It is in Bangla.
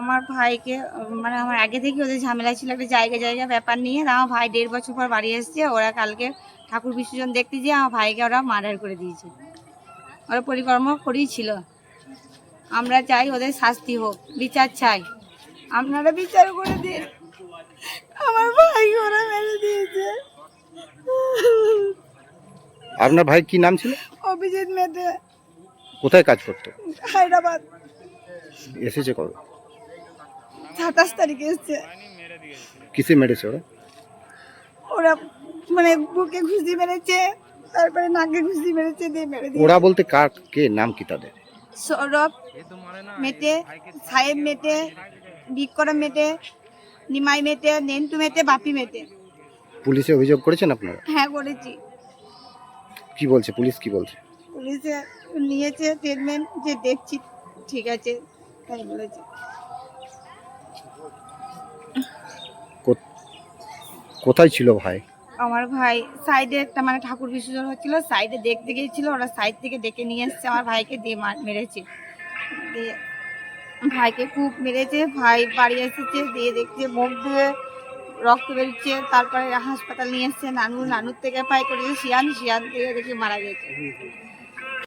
আমার ভাইকে মানে আমার আগে থেকে ওদের ঝামেলা ছিল একটা জায়গা জায়গা ব্যাপার নিয়ে। আমার ভাই দেড় বছর পর বাড়ি এসছে। ওরা কালকে ঠাকুর বিসর্জন দেখতে যেয়ে আমার ভাইকে ওরা মার্ডার করে দিয়েছে। ওরা পরিকর্ম করেই ছিল। আমরা চাই ওদের শাস্তি হোক বিচার চাই। আপনারা বিচার করে দিন। আমার ভাই ওরা মেরে দিয়েছে। আপনার ভাই কি নাম ছিল? অভিজিৎ মেটে কোথায় কাজ করতো? হায়দ্রাবাদ। এসেছে কবে? সাতাশ তারিখে এসছে। কিসে মেরেছে ওরা? ওরা মানে বুকে ঘুষি মেরেছে তারপরে নাকে ঘুষি মেরেছে দিয়ে মেরে দিয়েছে। ওরা বলতে কার কে? নাম কি তাদের? সৌরভ মেটে সাহেব মেটে বিক্রম মেটে নিমাই মেটে নেন্টু মেটে বাপি মেটে। পুলিশে অভিযোগ করেছেন আপনারা? হ্যাঁ করেছি। কি বলছে? পুলিশ কি বলছে? পুলিশে নিয়েছে ট্রিটমেন্ট যে দেখছি ঠিক আছে তাই বলেছে। কোথায় ছিল ভাই? আমার ভাই সাইডে একটা মানে ঠাকুর বিসর্জন হচ্ছিল, সাইডে দেখতে গিয়েছিল, ওরা সাইড থেকে ডেকে নিয়ে এসছে, আমার ভাইকে দিয়ে মার মেরেছে। দিয়ে ভাইকে খুব মেরেছে, ভাই বাড়ি এসেছে, দিয়ে দেখছে মুখ দিয়ে রক্ত বেরোচ্ছে, তারপরে হাসপাতাল নিয়ে এসছে নানু। নানুর থেকে পাই করেছে শিয়ান শিয়ান থেকে দেখে মারা গেছে।